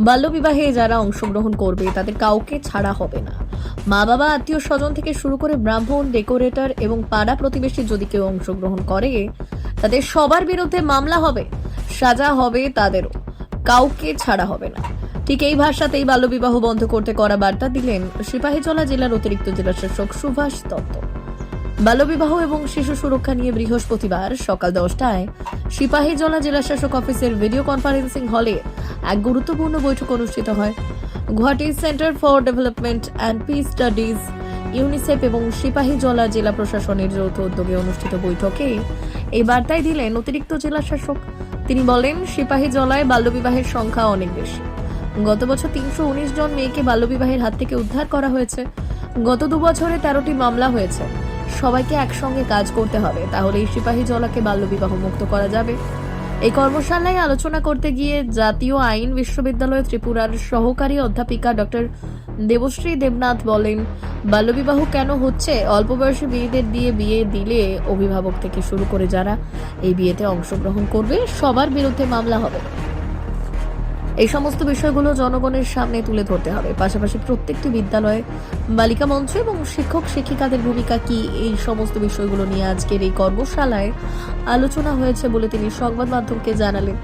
বাল্যবিবাহে যারা অংশগ্রহণ করবে, তাদের কাউকে ছাড়া হবে না। মা বাবা আত্মীয় স্বজন থেকে শুরু করে ব্রাহ্মণ, ডেকোরেটর এবং পাড়া প্রতিবেশী যদি কেউ অংশগ্রহণ করে, তাদের সবার বিরুদ্ধে মামলা হবে, সাজা হবে তাদেরও। কাউকে ছাড়া হবে না। ঠিক এই ভাষাতেই বাল্যবিবাহ বন্ধ করতে করা বার্তা দিলেন সিপাহীজলা জেলার অতিরিক্ত জেলা শাসক সুভাষ দত্ত। বাল্যবিবাহ এবং শিশু সুরক্ষা নিয়ে বৃহস্পতিবার সকাল দশটায় সিপাহীজলা জেলা শাসক অফিসের ভিডিও কনফারেন্সিং হলে এক গুরুত্বপূর্ণ বৈঠক অনুষ্ঠিত হয়। Guwahati Centre for Development and Peace Studies, UNICEF এবং সিপাহীজলা জেলা প্রশাসনের যৌথ উদ্যোগে অনুষ্ঠিত বৈঠকে এই বার্তায় দিলেন অতিরিক্ত জেলা শাসক তিনি বলেন সিপাহীজলায় বাল্যবিবাহের সংখ্যা অনেক বেশি। গত বছর তিনশো উনিশ জন মেয়েকে বাল্যবিবাহের হাত থেকে উদ্ধার করা হয়েছে। গত দু বছরে তেরোটি মামলা হয়েছে। সবাইকে একসঙ্গে কাজ করতে হবে। তাহলে এই সিপাহী জলাকে বাল্যবিবাহ মুক্ত করা যাবে। এই কর্মশালায় আলোচনা করতে গিয়ে জাতীয় আইন বিশ্ববিদ্যালয় ত্রিপুরার সহকারী অধ্যাপিকা ডক্টর দেবশ্রী দেবনাথ বলেন, বাল্যবিবাহ কেন হচ্ছে? অল্প বয়সী মেয়েদের দিয়ে বিয়ে দিলে অভিভাবক থেকে শুরু করে যারা এই বিয়েতে অংশগ্রহণ করবে, সবার বিরুদ্ধে মামলা হবে। এই সমস্ত বিষয়গুলো জনগণের সামনে তুলে ধরতে হবে। পাশাপাশি প্রত্যেকটি বিদ্যালয়ে বালিকা মঞ্চ এবং শিক্ষক, শিক্ষিকাদের ভূমিকা কি? এই সমস্ত বিষয়গুলো নিয়ে আজকের এই কর্মশালায় আলোচনা হয়েছে বলে তিনি সংবাদ মাধ্যমকে জানালেন।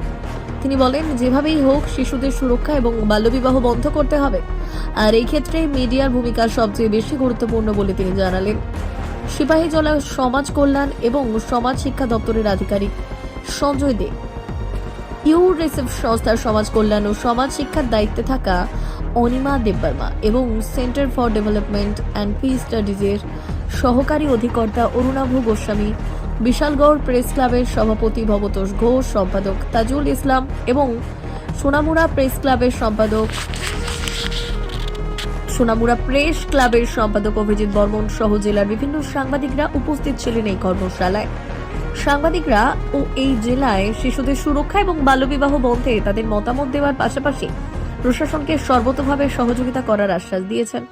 তিনি বলেন, যেভাবেই হোক, শিশুদের সুরক্ষা এবং বাল্যবিবাহ বন্ধ করতে হবে। আর এই ক্ষেত্রে মিডিয়ার ভূমিকা সবচেয়ে বেশি গুরুত্বপূর্ণ বলে তিনি জানালেন। সিপাহীজলা সমাজ কল্যাণ এবং সমাজ শিক্ষা দপ্তরের আধিকারিক সঞ্জয় দে ইউরেসিভ সংস্থার সমাজ কল্যাণ ও সমাজ শিক্ষার দায়িত্বে থাকা অনিমা দেববর্মা এবং Centre for Development and Peace স্টাডিজের সহকারী অধিকর্তা অরুণাভ গোস্বামী, বিশালগড় প্রেস ক্লাবের সভাপতি ভবতোষ ঘোষ, সম্পাদক তাজুল ইসলাম এবং সোনামুড়া প্রেস ক্লাবের সম্পাদক সোনামুড়া প্রেস ক্লাবের সম্পাদক অভিজিৎ বর্মন সহ জেলার বিভিন্ন সাংবাদিকরা উপস্থিত ছিলেন এই কর্মশালায়। সাংবাদিকরা ও এই জেলায় শিশুদের সুরক্ষা এবং বাল্যবিবাহ বন্ধে তাদের মতামত দেওয়ার পাশাপাশি প্রশাসনকে সর্বতভাবে সহযোগিতা করার আশ্বাস দিয়েছেন।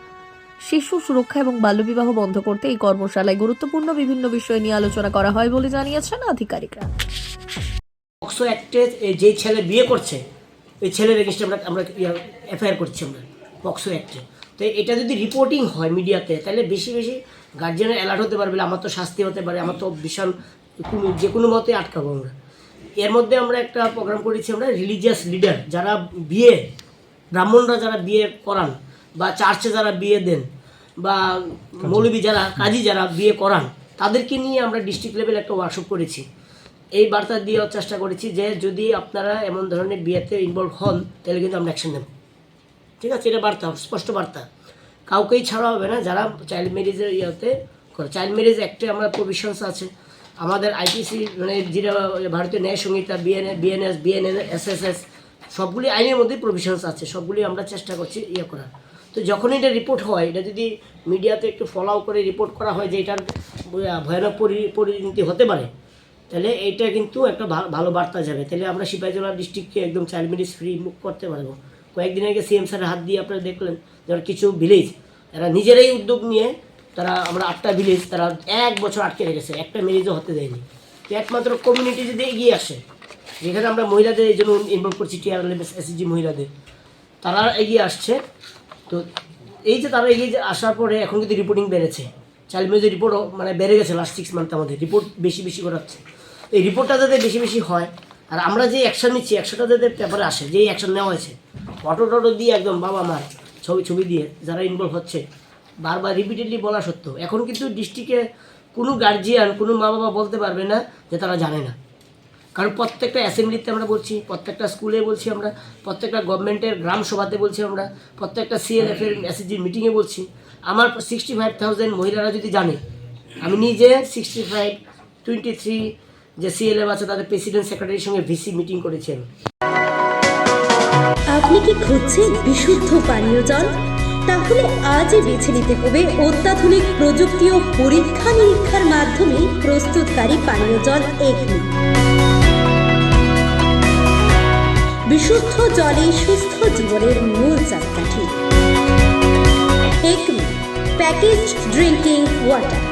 শিশু সুরক্ষা এবং বাল্যবিবাহ বন্ধ করতে এই কর্মশালায় গুরুত্বপূর্ণ বিভিন্ন বিষয় নিয়ে আলোচনা করা হয় বলে জানিয়েছেন আধিকারিকরা। পক্সো অ্যাক্টে যে ছেলে বিয়ে করছে, ওই ছেলের এগেনস্টে আমরা আমরা এফআইআর করছি আমরা পক্সো অ্যাক্টে তো এটা যদি রিপোর্টিং হয় মিডিয়াতে, তাহলে বেশি বেশি গার্জিয়ানের অ্যালার্ট হতে পারবে আমার তো শাস্তি হতে পারে, আমার তো বিশাল যে কোনো মতে আটকাবো আমরা। এর মধ্যে আমরা একটা প্রোগ্রাম করেছি আমরা রিলিজিয়াস লিডার যারা বিয়ে, ব্রাহ্মণরা যারা বিয়ে করান, বা চার্চে যারা বিয়ে দেন, বা মৌলবী যারা, কাজী যারা বিয়ে করান, তাদেরকে নিয়ে আমরা ডিস্ট্রিক্ট লেভেল একটা ওয়ার্কশপ করেছি। এই বার্তা দেওয়ার চেষ্টা করেছি যে যদি আপনারা এমন ধরনের বিয়েতে ইনভলভ হন, তাহলে কিন্তু আমরা অ্যাকশন নেব। ঠিক আছে, এটা বার্তা, স্পষ্ট বার্তা। কাউকেই ছাড়া হবে না, যারা চাইল্ড ম্যারেজের ইয়েতে করে। চাইল্ড ম্যারেজ অ্যাক্টে আমরা প্রভিশনস আছে। আমাদের আইটিসি মানে যেটা Bharatiya Nyaya Sanhita BNA BNS BNS SSS সবগুলি আইনের মধ্যে প্রভিশনস আছে। সবগুলি আমরা চেষ্টা করছি ইয়ে করার। তো যখন এটা রিপোর্ট হয়, এটা যদি মিডিয়াতে একটু ফলো করে রিপোর্ট করা হয় যে এটার ভয়ানক পরি- পরিণতি হতে পারে, তাহলে এইটা কিন্তু একটা ভালো ভালো বার্তা যাবে। তাহলে আমরা সিপাহীজলা ডিস্ট্রিক্টকে একদম চাইল্ড ম্যারেজ ফ্রি মুখ করতে পারব। কয়েকদিন আগে সিএম স্যারের হাত দিয়ে আপনারা দেখলেন যারা কিছু ভিলেজ এরা নিজেরাই উদ্যোগ নিয়ে তারা আমরা আটটা ভিলেজ তারা এক বছর আটকে রেখেছে, একটা ম্যারেজও হতে দেয়নি। তো একমাত্র কমিউনিটি যদি এগিয়ে আসে, যেখানে আমরা মহিলাদের এই জন্য ইনভলভ করছি টিআর এসএসজি মহিলাদের, তারা এগিয়ে আসছে। তো এই যে তারা এগিয়ে আসার পরে এখন কিন্তু রিপোর্টিং বেড়েছে। চাইল্ড ম্যারেজের রিপোর্টও মানে বেড়ে গেছে লাস্ট সিক্স মান্থ আমাদের রিপোর্ট বেশি বেশি করাচ্ছে। এই রিপোর্টটা যাতে বেশি বেশি হয় আর আমরা যে অ্যাকশন নিচ্ছি একশোটা যাতে পেপারে আসে, যেই অ্যাকশন নেওয়া হয়েছে ফটো টটো দিয়ে একদম বাবা মার ছবি ছবি দিয়ে যারা ইনভলভ হচ্ছে, বারবার রিপিটেডলি বলা সত্ত্বেও। এখন কিন্তু ডিস্ট্রিক্টে কোনো গার্জিয়ান কোনো মা বাবা বলতে পারবে না যে তারা জানে না। কারণ প্রত্যেকটা অ্যাসেম্বলিতে আমরা বলছি, প্রত্যেকটা স্কুলে বলছি আমরা, প্রত্যেকটা গভর্নমেন্টের গ্রাম সভাতে বলছি আমরা, প্রত্যেকটা সিএলএফ এর এসএসজির মিটিংয়ে বলছি। আমার সিক্সটি ফাইভ থাউজেন্ড মহিলারা যদি জানে, আমি নিজে সিক্সটি ফাইভ টোয়েন্টি থ্রি যে সিএলএফ আছে তাদের প্রেসিডেন্ট সেক্রেটারির সঙ্গে ভিসি মিটিং করেছেন। আপনি কি খুঁজছেন বিশুদ্ধ পানীয় জল? তাহলে আজই বেছে নিতে হবে অত্যাধুনিক প্রযুক্তি ও পরীক্ষা নিরীক্ষার মাধ্যমে প্রস্তুতকারী পানীয় জল এগনি বিশুদ্ধ জলে সুস্থ জীবনের মূল চাকাঠি। এগনি প্যাকেজ ড্রিঙ্কিং ওয়াটার